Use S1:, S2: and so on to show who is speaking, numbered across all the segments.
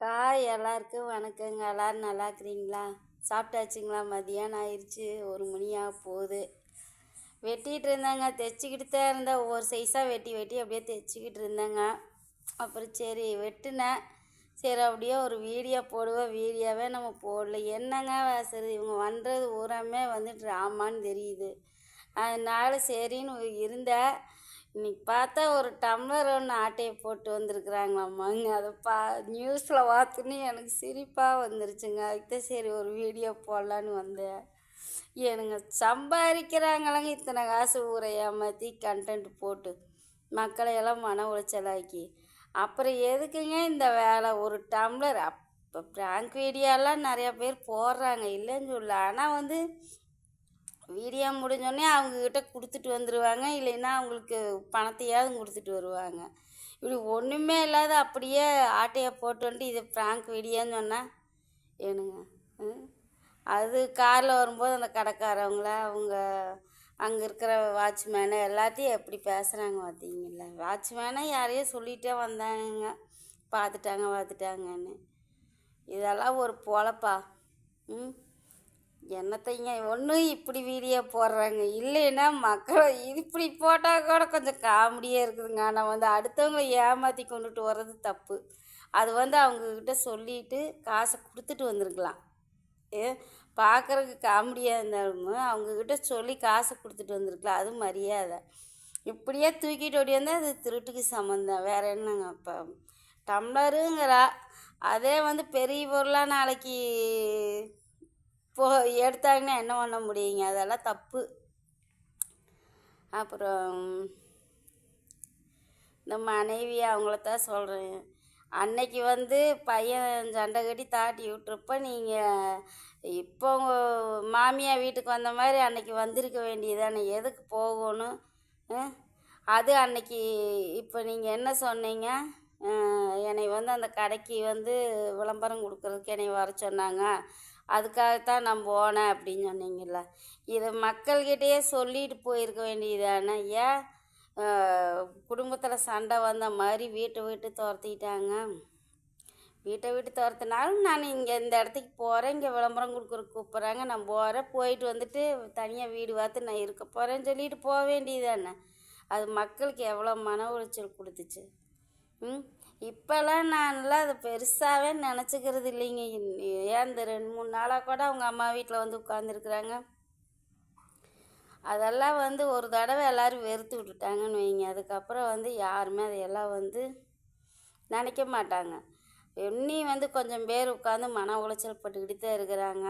S1: Hi எல்லாருக்கும் வணக்கங்க. எல்லோரும் நல்லா இருக்கிறீங்களா? சாப்பிட்டாச்சுங்களா? மதியானம் ஆயிடுச்சு ஒரு மணியாக போகுது. வெட்டிகிட்டு இருந்தாங்க. தைச்சிக்கிட்டு தான் இருந்தேன். ஒவ்வொரு சைஸாக வெட்டி வெட்டி அப்படியே தைச்சிக்கிட்டு இருந்தேங்க. அப்புறம் சரி வெட்டினேன். சரி அப்படியே ஒரு வீடியோ போடுவேன் வீடியோவே நம்ம போடல. என்னங்க சரி இவங்க பண்ணுறது ஊராமே வந்து ட்ராமான்னு தெரியுது. அதனால சரின்னு இருந்தேன். இன்னைக்கு பார்த்தா ஒரு டம்ளர் ஒன்று ஆட்டையை போட்டு வந்திருக்கிறாங்களாம்மாங்க அதை பா நியூஸில் பார்த்துன்னு எனக்கு சிரிப்பாக வந்துருச்சுங்க. அதுக்கு சரி ஒரு வீடியோ போடலான்னு வந்தேன். எனக்கு சம்பாதிக்கிறாங்களங்க இத்தனை காசு ஊரை ஏமாற்றி கண்டென்ட் போட்டு. மக்களையெல்லாம் மன உளைச்சலாக்கி. அப்புறம் எதுக்குங்க இந்த வேலை? ஒரு டம்ளர். அப்போ ப்ராங்க் வீடியோலாம் நிறையா பேர் போடுறாங்க இல்லைன்னு சொல்ல ஆனால் வந்து வீடியோ முடிஞ்சோடனே அவங்கக்கிட்ட கொடுத்துட்டு வந்துடுவாங்க இல்லைன்னா அவங்களுக்கு பணத்தையாவது கொடுத்துட்டு வருவாங்க. இப்படி ஒன்றுமே இல்லாத அப்படியே ஆட்டையை போட்டு வந்துட்டு இது ப்ராங்க் வீடியோன்னு சொன்னால் ஏனுங்க ம்? அது காரில் வரும்போது அந்த கடைக்காரவங்கள அவங்க அங்கே இருக்கிற வாட்ச்மேனு எல்லாத்தையும் எப்படி பேசுகிறாங்க பார்த்தீங்களா வாட்ச்மேனை யாரையோ சொல்லிகிட்டே வந்தாங்க பார்த்துட்டாங்க பார்த்துட்டாங்கன்னு இதெல்லாம் ஒரு பொழப்பா? ம்? என்னத்தைங்க ஒன்றும் இப்படி வீடியோ போடுறாங்க? இல்லைன்னா மக்களை இப்படி போட்டால் கூட கொஞ்சம் காமெடியாக இருக்குதுங்க. ஆனால் வந்து அடுத்தவங்களை ஏமாற்றி கொண்டுட்டு வர்றது தப்பு. அது வந்து அவங்கக்கிட்ட சொல்லிட்டு காசை கொடுத்துட்டு வந்திருக்கலாம். ஏ பார்க்குறதுக்கு காமெடியாக இருந்தாலும் அவங்கக்கிட்ட சொல்லி காசை கொடுத்துட்டு வந்திருக்கலாம். அது மரியாதை. இப்படியே தூக்கிட்டு ஓடியாந்தால் அது திருட்டுக்கு சம்மந்தம். வேறு என்னங்க இப்போ டம்ளருங்கிறா. அதே வந்து பெரிய பொருளாக நாளைக்கு போ எடுத்தாங்கன்னா என்ன பண்ண முடியுங்க? அதெல்லாம் தப்பு. அப்புறம் இந்த மனைவி அவங்கள தான் சொல்கிறேன் அன்னைக்கு வந்து பையன் சண்டை கட்டி தாட்டி விட்டுருப்ப நீங்கள் இப்போ உங்கள் மாமியார் வீட்டுக்கு வந்த மாதிரி அன்னைக்கு வந்திருக்க வேண்டியதானே எதுக்கு போகணும்? அது அன்னைக்கு இப்போ நீங்கள் என்ன சொன்னீங்க? என்னை வந்து அந்த கடைக்கு வந்து விளம்பரம் கொடுக்குறதுக்கு என்னை வர சொன்னாங்க. அதுக்காகத்தான் நான் போனேன் அப்படின்னு சொன்னீங்கல்ல. இதை மக்கள்கிட்டயே சொல்லிட்டு போயிருக்க வேண்டியதானே ஏன் குடும்பத்தில் சண்டை வந்த மாதிரி வீட்டை விட்டு துரத்திட்டாங்க? வீட்டை விட்டு துரத்தினாலும் நான் இங்கே இந்த இடத்துக்கு போகிறேன் இங்கே விளம்பரம் கொடுக்குற கூப்பிட்றாங்க. நான் போகிறேன் போயிட்டு வந்துட்டு தனியாக வீடு பார்த்து நான் இருக்க போகிறேன்னு சொல்லிட்டு போக வேண்டியதானே அது மக்களுக்கு எவ்வளோ மன உளைச்சல் கொடுத்துச்சு? ம்? இப்போல்லாம் நான்லாம் அதை பெருசாகவே நினச்சிக்கிறது இல்லைங்க. ஏன் இந்த ரெண்டு மூணு நாளாக கூட அவங்க அம்மா வீட்டில் வந்து உட்காந்துருக்குறாங்க அதெல்லாம் வந்து ஒரு தடவை எல்லாரும் வெறுத்து விட்டுட்டாங்கன்னு வைங்க. அதுக்கப்புறம் வந்து யாருமே அதையெல்லாம் வந்து நினைக்க மாட்டாங்க. இன்னி வந்து கொஞ்சம் பேர் உட்காந்து மன உளைச்சல் பட்டுக்கிட்டு தான் இருக்கிறாங்க.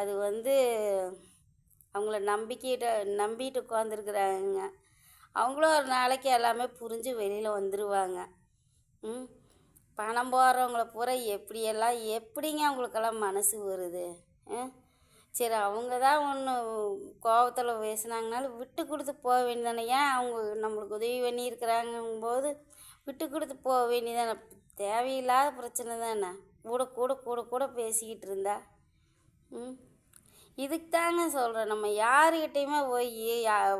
S1: அது வந்து அவங்கள நம்பிக்கிட்ட நம்பிட்டு உட்காந்துருக்குறாங்க அவங்களும் ஒரு நாளைக்கு எல்லாமே புரிஞ்சு வெளியில் வந்துடுவாங்க ம்? பணம் போடுறவங்கள பூரா எப்படியெல்லாம் எப்படிங்க அவங்களுக்கெல்லாம் மனசு வருது? சரி அவங்க தான் ஒன்று கோபத்தில் பேசுனாங்கனாலும் விட்டு கொடுத்து போக வேண்டியதானே ஏன் அவங்க நம்மளுக்கு உதவி பண்ணியிருக்கிறாங்கும் போது விட்டு கொடுத்து போக வேண்டியதானே தேவையில்லாத பிரச்சனை தானே. கூட கூட கூட கூட பேசிக்கிட்டு இருந்தா. ம்? இதுக்கு தாங்க சொல்கிறேன் நம்ம யாருக்கிட்டேயுமே போய்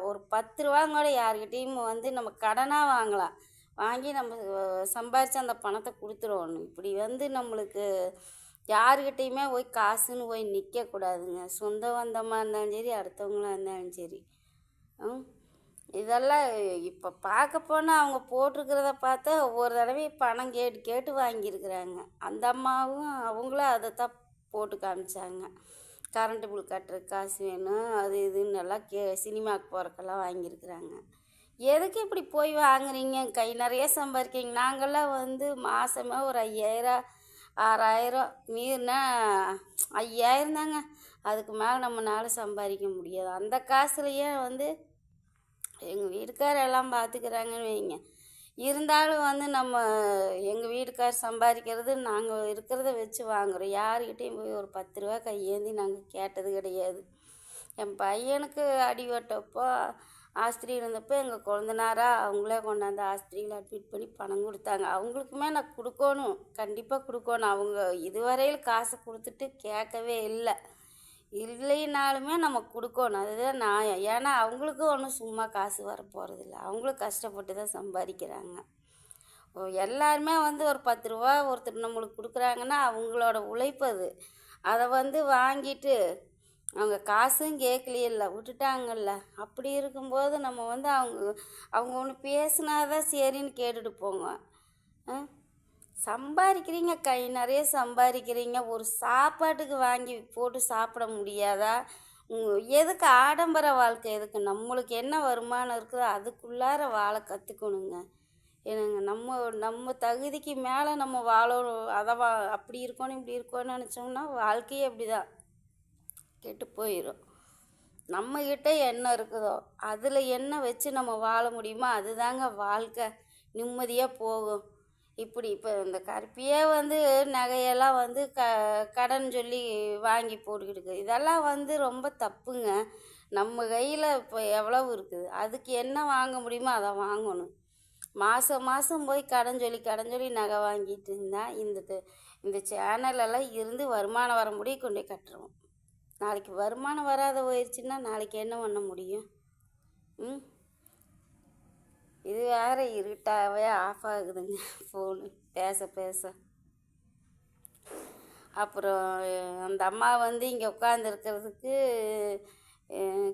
S1: ஒரு பத்து ரூபாங்கூட யாருக்கிட்டேயும் வந்து நம்ம கடனாக வாங்கலாம். வாங்கி நம்ம சம்பாரித்து அந்த பணத்தை கொடுத்துருவோம் இப்படி வந்து நம்மளுக்கு யாருக்கிட்டேயுமே போய் காசுன்னு போய் நிற்கக்கூடாதுங்க சொந்த பந்தமாக இருந்தாலும் சரி அடுத்தவங்களாக இருந்தாலும் சரி. ம் இதெல்லாம் இப்போ பார்க்க போனால் அவங்க போட்டிருக்கிறத பார்த்தா ஒவ்வொரு தடவையும் பணம் கேட்டு கேட்டு வாங்கியிருக்கிறாங்க. அந்த அம்மாவும் அவங்களும் அதை தான் போட்டு காமிச்சாங்க. கரண்ட்டு பில் கட்டுற காசு வேணும் அது இதுன்னு எல்லாம் கே சினிமாவுக்கு போகிறக்கெல்லாம் வாங்கியிருக்கிறாங்க. எதுக்கு இப்படி போய் வாங்குறீங்க? கை நிறைய சம்பாதிக்கிறீங்க நாங்கள்லாம் வந்து மாதமே ஒரு ஐயாயிரம் ஆறாயிரம் மீறினா ஐயாயிரம் தாங்க. அதுக்கு மேலே நம்மளால சம்பாதிக்க முடியாது. அந்த காசுலையே வந்து எங்கள் வீட்டுக்கார் எல்லாம் பார்த்துக்கிறாங்கன்னு வைங்க. இருந்தாலும் வந்து நம்ம எங்கள் வீட்டுக்கார் சம்பாதிக்கிறது நாங்கள் இருக்கிறத வச்சு வாங்குறோம். யாருக்கிட்டேயும் போய் ஒரு பத்து ரூபா கையேந்தி நாங்கள் கேட்டது கிடையாது. என் பையனுக்கு அடிபட்டப்போ ஆஸ்திரி இருந்தப்போ எங்கள் குழந்தனாரா அவங்களே கொண்டாந்து ஆஸ்திரியில் அட்மிட் பண்ணி பணம் கொடுத்தாங்க. அவங்களுக்குமே நான் கொடுக்கணும். கண்டிப்பாக கொடுக்கணும். அவங்க இதுவரையில் காசை கொடுத்துட்டு கேட்கவே இல்லை. இல்லைனாலுமே நம்ம கொடுக்கணும். அதுதான் நியாயம். ஏன்னா அவங்களுக்கும் ஒன்றும் சும்மா காசு வர போகிறதில்ல அவங்களும் கஷ்டப்பட்டு தான் சம்பாதிக்கிறாங்க. எல்லாருமே வந்து ஒரு பத்து ரூபா ஒருத்தர் நம்மளுக்கு கொடுக்குறாங்கன்னா அவங்களோட உழைப்பு அது. அதை வந்து வாங்கிட்டு அவங்க காசும் கேட்கலையில்ல விட்டுட்டாங்கல்ல. அப்படி இருக்கும்போது நம்ம வந்து அவங்க அவங்க ஒன்று பேசுனாதான் சரின்னு கேட்டுட்டு போங்க. சம்பாதிக்கிறீங்க கை நிறைய சம்பாதிக்கிறீங்க. ஒரு சாப்பாட்டுக்கு வாங்கி போட்டு சாப்பிட முடியாதா? எதுக்கு ஆடம்பர வாழ்க்கை எதுக்கு? நம்மளுக்கு என்ன வருமானம் இருக்குதோ அதுக்குள்ளார வாழ கற்றுக்கணுங்க என்னங்க நம்ம நம்ம தகுதிக்கு மேலே நம்ம வாழணும். அதை வா அப்படி இருக்கணும் இப்படி இருக்கணும்னு நினச்சோம்னா வாழ்க்கையே அப்படி தான் கெட்டு போயிடும் நம்மக்கிட்ட என்ன இருக்குதோ அதில் என்ன வச்சு நம்ம வாழ முடியுமோ அதுதாங்க வாழ்க்கை. நிம்மதியாக போகும். இப்படி இப்போ இந்த கருப்பியே வந்து நகையெல்லாம் வந்து க கடன் சொல்லி வாங்கி போட்டுக்கிட்டு இதெல்லாம் வந்து ரொம்ப தப்புங்க. நம்ம கையில் இப்போ எவ்வளவு இருக்குது? அதுக்கு என்ன வாங்க முடியுமோ அதை வாங்கணும். மாதம் மாதம் போய் கடன் சொல்லி கடன் சொல்லி நகை வாங்கிட்டு இருந்தால் இந்த இந்த சேனலெல்லாம் இருந்து வருமானம் வர முடியும் கொண்டு கட்டுறோம். கட்டுருவோம் நாளைக்கு வருமானம் வராத போயிடுச்சுன்னா நாளைக்கு என்ன பண்ண முடியும்? ம்? இது வேற இருட்டாகவே ஆஃப் ஆகுதுங்க ஃபோனு பேச பேச. அப்புறம் அந்த அம்மா வந்து இங்கே உட்காந்துருக்கிறதுக்கு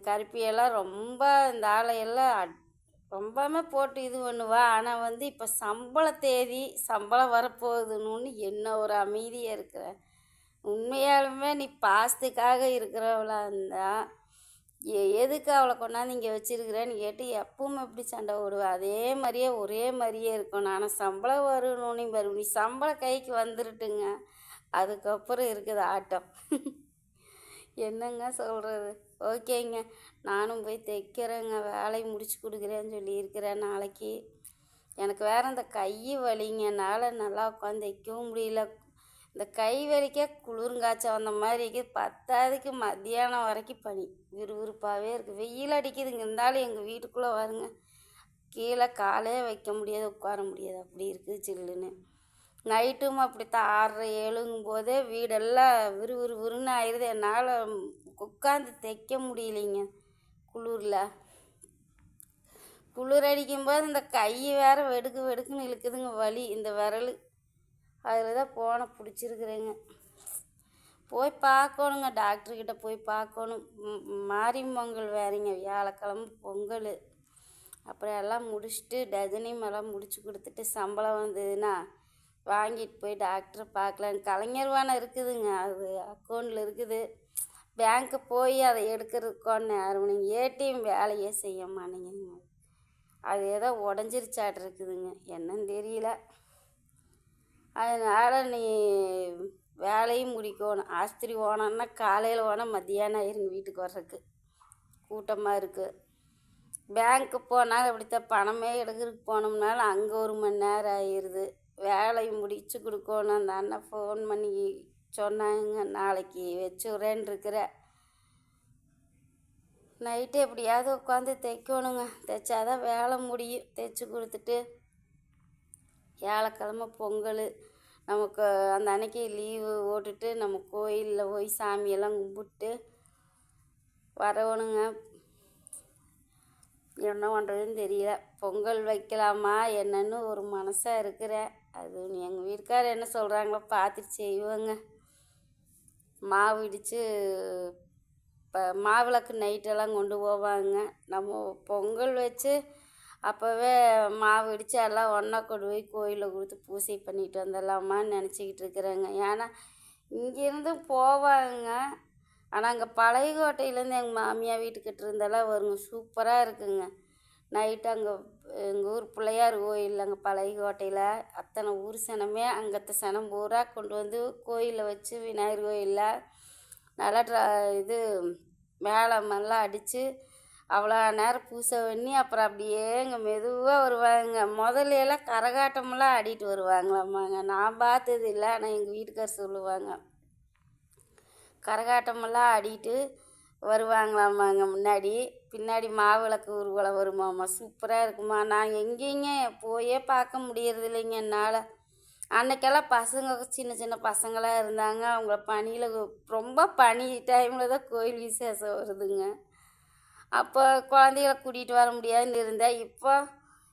S1: கருப்பியெல்லாம் ரொம்ப இந்த ஆலையெல்லாம் அட்- ரொம்பவுமே போட்டு இது பண்ணுவா. ஆனால் வந்து இப்போ சம்பள தேதி சம்பளம் வரப்போகுதுன்னு என்ன ஒரு அமைதியாக இருக்கிறேன். உண்மையாலுமே நீ பாசத்துக்காக இருக்கிறவளா இருந்தா எ- எதுக்கு அவளை கொண்டாந்து இங்கே வச்சிருக்கிறேன்னு கேட்டு எப்பவும் எப்படி சண்டை ஓடுவேன் அதே மாதிரியே ஒரே மாதிரியே இருக்கணும் ஆனால் சம்பளம் வரணும்னு பாரு. நீ சம்பளம் கைக்கு வந்துருட்டுங்க. அதுக்கப்புறம் இருக்குது ஆட்டம். என்னங்க சொல்கிறது ஓகேங்க. நானும் போய் தைக்கிறேங்க. வேலையை முடிச்சு கொடுக்குறேன்னு சொல்லியிருக்கிறேன் நாளைக்கு. எனக்கு வேறு இந்த கை வலிங்க. என்னால் நல்லா உட்காந்து தைக்கவும் முடியல. இந்த கை வலிக்க குளிருங்காய்ச்ச வந்த மாதிரி இருக்குது பத்தாவதுக்கு மத்தியானம் வரைக்கும் பனி. விறுவிறுப்பாகவே இருக்குது வெயில் அடிக்குதுங்க. இருந்தாலும் எங்கள் வீட்டுக்குள்ளே வருங்க. கீழே காலே வைக்க முடியாது உட்கார முடியாது. அப்படி இருக்குது சில்லுன்னு. நைட்டும் அப்படித்தான். ஆறு ஏழுங்கும் போதே வீடெல்லாம் விறுவிறு விறுன்னு ஆயிடுது என்னால் உட்காந்து தைக்க முடியலைங்க குளிரில். குளிர் அடிக்கும்போது இந்த கை வேறு வெடுக்கு வெடுக்குன்னு இழுக்குதுங்க வலி. இந்த விரல் அதில் தான் ஃபோனை பிடிச்சிருக்குறேங்க. போய் பார்க்கணுங்க டாக்டர்கிட்ட போய் பார்க்கணும். மாரி பொங்கல் வேறங்க வியாழக்கிழமை பொங்கல். அப்புறம் எல்லாம் முடிச்சுட்டு டஜனையும் எல்லாம் முடிச்சு கொடுத்துட்டு சம்பளம் வந்ததுன்னா வாங்கிட்டு போய் டாக்டரை பார்க்கலாம் கலைஞர்வான இருக்குதுங்க அது அக்கௌண்ட்டில் இருக்குது. பேங்க்கு போய் அதை எடுக்கிறதுக்கோன்னு யாரும் ஏடிஎம் வேலையே செய்ய மாட்டேங்குதுங்க. அது ஏதோ உடஞ்சிருச்சாட்டு இருக்குதுங்க. என்னன்னு தெரியல. அதனால் நீ வேலையும் முடிக்கணும். ஆஸ்திரி ஓனம்னா காலையில் ஓனம் மத்தியானம் ஆயிருங்க வீட்டுக்கு வர்றதுக்கு. கூட்டமாக இருக்குது பேங்க்கு போனால் அப்படித்தான். பணமே எடுக்கிறதுக்கு போனோம்னாலும் அங்கே ஒரு மணி நேரம் ஆயிடுது. வேலையை முடிச்சு கொடுக்கணும். அந்த அண்ணன் ஃபோன் பண்ணி சொன்னாங்க. நாளைக்கு வச்சுறேன்னு இருக்கிற. நைட்டு எப்படியாவது உட்காந்து தைக்கணுங்க. தைச்சாதான் வேலை முடியும். தைச்சி கொடுத்துட்டு வியாழக்கிழமை பொங்கல் நமக்கு அந்த அன்னைக்கு லீவு ஓட்டுட்டு நம்ம கோயிலில் போய் சாமியெல்லாம் கும்பிட்டு வரவணுங்க. என்ன பண்ணுறதுன்னு தெரியல. பொங்கல் வைக்கலாமா என்னன்னு ஒரு மனசாக இருக்கிறேன் அது எங்கள் வீட்டுக்காரர் என்ன சொல்கிறாங்களோ பார்த்துட்டு செய்வோங்க. மாவு இடித்து இப்போ மாவிளக்கு நைட்டெல்லாம் கொண்டு போவாங்க. நம்ம பொங்கல் வச்சு அப்போவே மாவு இடித்து எல்லாம் ஒன்றா கொண்டு போய் கோயிலில் கொடுத்து பூஜை பண்ணிட்டு வந்துடலாமான்னு நினச்சிக்கிட்டு இருக்கிறேங்க. ஏன்னா இங்கேருந்து போவாங்க. ஆனால் அங்கே பழையகோட்டையிலேருந்து எங்கள் மாமியார் வீட்டுக்கிட்ட இருந்தெல்லாம் வருங்க. சூப்பராக இருக்குங்க. நைட்டு அங்கே எங்கள் ஊர் பிள்ளையார் கோயில் அங்கே பழையகோட்டையில் அத்தனை ஊர் சனமே அங்கத்த சனம் பூரா கொண்டு வந்து கோயிலில் வச்சு விநாயகர் கோயிலில் நல்லா ட்ரா இது மேளமெல்லாம் அடித்து அவ்வளோ நேரம் பூசை பண்ணி அப்புறம் அப்படியே இங்கே மெதுவாக வருவாங்க. முதல்ல எல்லாம் கரகாட்டமெல்லாம் ஆடிட்டு வருவாங்களாம்மாங்க. நான் பார்த்தது இல்லை ஆனால் எங்கள் வீட்டுக்கார் சொல்லுவாங்க. கரகாட்டமெல்லாம் ஆடிட்டு வருவாங்களாமாங்க முன்னாடி. பின்னாடி மாவிளக்கு ஊர்வலம் வருமாம்மா. சூப்பராக இருக்குமா. நான் எங்கேங்க போயே பார்க்க முடியறது இல்லைங்க என்னால். அன்னைக்கெல்லாம் பசங்க சின்ன சின்ன பசங்களாக இருந்தாங்க. அவங்கள பனியில் ரொம்ப பனி டைமில் தான் கோயில் விசேஷம் வருதுங்க. அப்போ குழந்தைகள கூட்டிகிட்டு வர முடியாதுன்னு இருந்தேன் இப்போ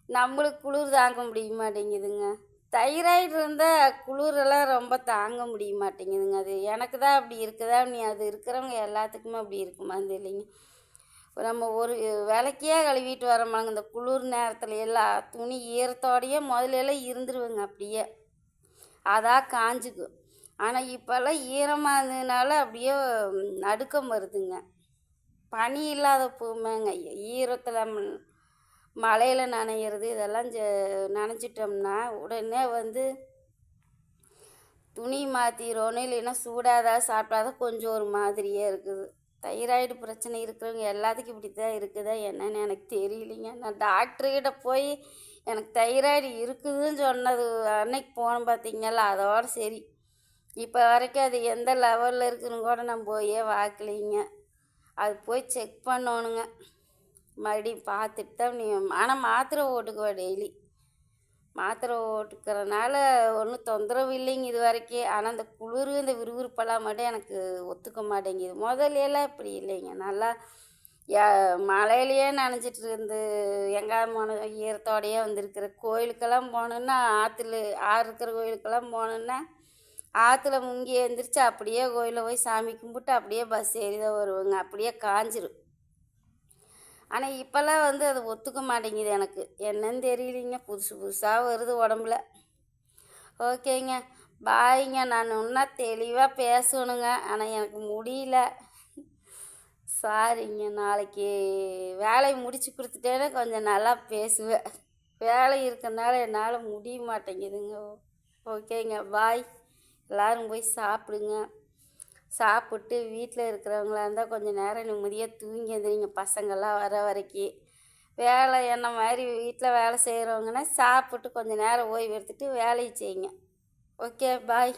S1: நம்மளுக்கு குளிர் தாங்க முடிய மாட்டேங்குதுங்க. தைராய்டு இருந்தால் குளிரெல்லாம் ரொம்ப தாங்க முடிய மாட்டேங்குதுங்க. அது எனக்கு தான் அப்படி இருக்குதா? நீ அது இருக்கிறவங்க எல்லாத்துக்குமே அப்படி இருக்குமான்னு இல்லைங்க. நம்ம ஒரு விளக்கியே கழுவிட்டு வரமாங்க. இந்த குளிர் நேரத்தில் எல்லாம் துணி ஈரத்தோடையே முதல்ல எல்லாம் இருந்துருவேங்க அப்படியே. அதான் காஞ்சுக்கும். ஆனால் இப்போல்லாம் ஈரமாக இருந்ததுனால அப்படியே நடுக்கம் வருதுங்க. பனி இல்லாத பூமைங்க. ஈரத்தில் மழையில் நனையிறது இதெல்லாம் நனைஞ்சிட்டோம்னா உடனே வந்து துணி மாற்றிடணும் இல்லைன்னா சூடாக ஏதாவது சாப்பிட்டாதான் கொஞ்சம் ஒரு மாதிரியே இருக்குது. தைராய்டு பிரச்சனை இருக்கிறவங்க எல்லாத்துக்கும் இப்படி தான் இருக்குதா என்னன்னு எனக்கு தெரியலைங்க. நான் டாக்டர்கிட்ட போய் எனக்கு தைராய்டு இருக்குதுன்னு சொன்னது அன்னைக்கு போனேன் பார்த்தீங்களா அதோட சரி. இப்போ வரைக்கும் அது எந்த லெவலில் இருக்குதுன்னு கூட நான் போயே பார்க்கலிங்க. அது போய் செக் பண்ணணுங்க மறுபடியும் பார்த்துட்டு தான் நீ ஆனால் மாத்திரை ஓட்டுக்குவா டெய்லி மாத்திரை ஓட்டுக்கிறனால ஒன்றும் தொந்தரவு இல்லைங்க இது வரைக்கும் ஆனால் இந்த குளிர் இந்த விறுவிறுப்பெல்லாம் மட்டும் எனக்கு ஒத்துக்க மாட்டேங்குது. முதல்ல எல்லாம் இப்படி இல்லைங்க. நல்லா மழையிலையே மழையிலேயே நனைஞ்சிட்டு இருந்து எங்காவது போன ஈரத்தோடையே வந்திருக்கிற கோயிலுக்கெல்லாம் போனோன்னா ஆற்றுல ஆறு இருக்கிற கோயிலுக்கெல்லாம் போனோன்னா ஆற்றுல முங்கி எழுந்திரிச்சு அப்படியே கோயிலில் போய் சாமி கும்பிட்டு அப்படியே பஸ் ஏறி தான் வருவாங்க. அப்படியே காஞ்சிரும். ஆனால் இப்போல்லாம் வந்து அது ஒத்துக்க மாட்டேங்குது எனக்கு. என்னன்னு தெரியலிங்க. புதுசு புதுசாக வருது உடம்புல. ஓகேங்க. பாய்ங்க. நான் இன்னும் தெளிவாக பேசணுங்க. ஆனால் எனக்கு முடியல. சாரிங்க நாளைக்கு வேலையை முடிச்சு கொடுத்துட்டேன்னா கொஞ்சம் நல்லா பேசுவேன். வேலை இருக்கறனால என்னால் முடிய மாட்டேங்குதுங்க. ஓகேங்க. பாய் எல்லோரும் போய் சாப்பிடுங்க. சாப்பிட்டு வீட்டில் இருக்கிறவங்களா இருந்தால் கொஞ்சம் நேரம் நிம்மதியாக தூங்கி வந்துடுங்க பசங்கள்லாம் வர வரைக்கும் வேலை என்ன மாதிரி வீட்டில் வேலை செய்கிறவங்கன்னா சாப்பிட்டு கொஞ்சம் நேரம் ஓய்வு எடுத்துகிட்டு வேலையை செய்யுங்க. Okay bye.